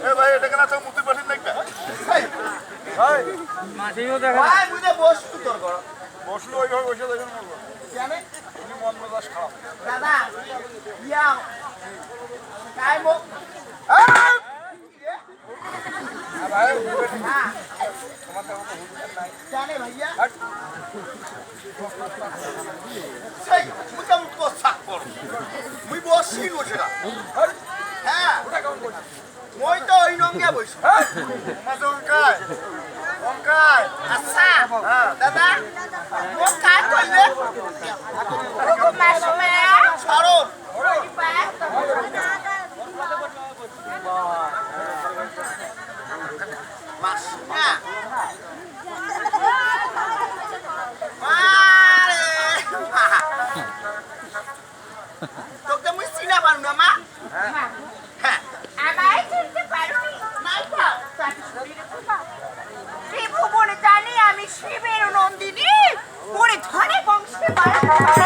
এ ভাই এটা কেন আছে মুতি পাঠিয়ে লাগবে ভাই মাঝেও দেখা ভাই বুঝে বস তোর কর বসল ওইভাবে বসে দেখেন হ্যাঁ। হ্যাঁ। ভাইয়া। আচ্ছা। দাদা নন্দিনী পরে ধরে বংশে বাড়া।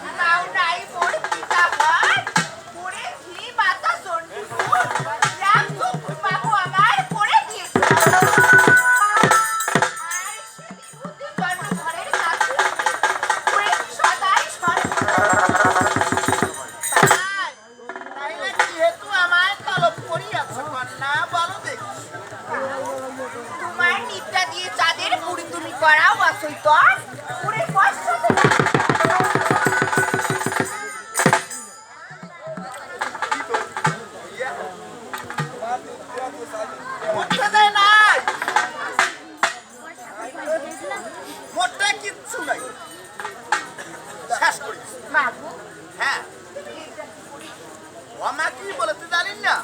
agora o açoitor, por enquanto, হ্যাঁ ও মা কি বলে তুই জানিস না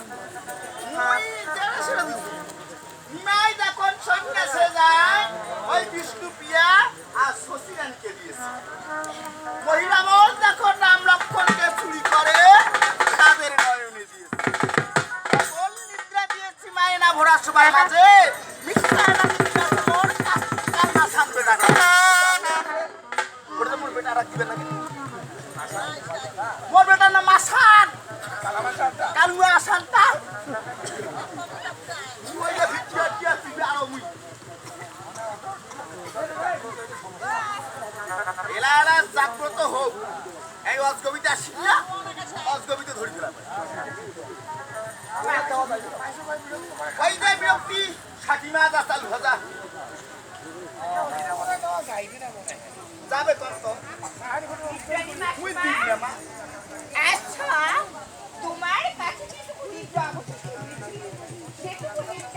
না ভরার সময় মাঝে মোর বেটার নাম আসান। কালুয়া আসানটা এলাকা জাগ্রত হোক। এই অজগবিতা শিখলা, অজগবিতে ধরে দিলাম ওই যে বিরক্তি ষাটি মাছ আসাল ভাজা যাবে আচ্ছা তোমার কাছে যেটুকু নির্বাহ সেটুকু নির্বাহ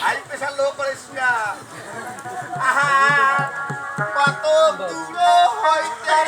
হাই প্রেশার লো করিস না আহা কত দূর হইতে